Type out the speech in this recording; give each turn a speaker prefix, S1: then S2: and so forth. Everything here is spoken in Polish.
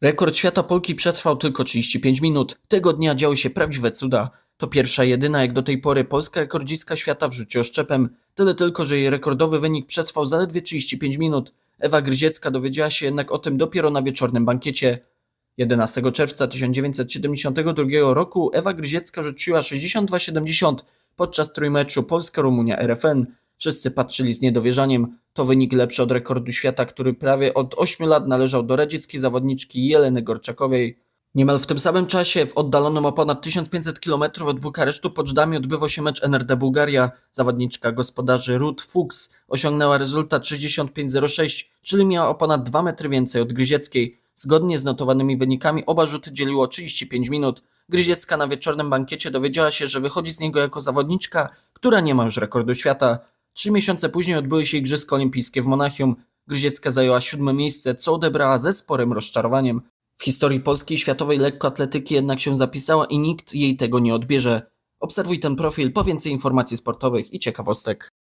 S1: Rekord świata Polki przetrwał tylko 35 minut. Tego dnia działy się prawdziwe cuda. To pierwsza jedyna jak do tej pory polska rekordzistka świata w rzucie oszczepem. Tyle tylko, że jej rekordowy wynik przetrwał zaledwie 35 minut. Ewa Gryziecka dowiedziała się jednak o tym dopiero na wieczornym bankiecie. 11 czerwca 1972 roku Ewa Gryziecka rzuciła 62,70 podczas trójmeczu Polska-Rumunia-RFN. Wszyscy patrzyli z niedowierzaniem. To wynik lepszy od rekordu świata, który prawie od 8 lat należał do radzieckiej zawodniczki Jeleny Gorczakowej. Niemal w tym samym czasie, w oddalonym o ponad 1500 km od Bukaresztu pod Żdami odbywał się mecz NRD Bułgaria. Zawodniczka gospodarzy Ruth Fuchs osiągnęła rezultat 65,06, czyli miała o ponad 2 metry więcej od Gryzieckiej. Zgodnie z notowanymi wynikami oba rzuty dzieliło 35 minut. Gryziecka na wieczornym bankiecie dowiedziała się, że wychodzi z niego jako zawodniczka, która nie ma już rekordu świata. Trzy miesiące później odbyły się Igrzyska Olimpijskie w Monachium. Gryziecka zajęła siódme miejsce, co odebrała ze sporym rozczarowaniem. W historii polskiej światowej lekkoatletyki jednak się zapisała i nikt jej tego nie odbierze. Obserwuj ten profil po więcej informacji sportowych i ciekawostek.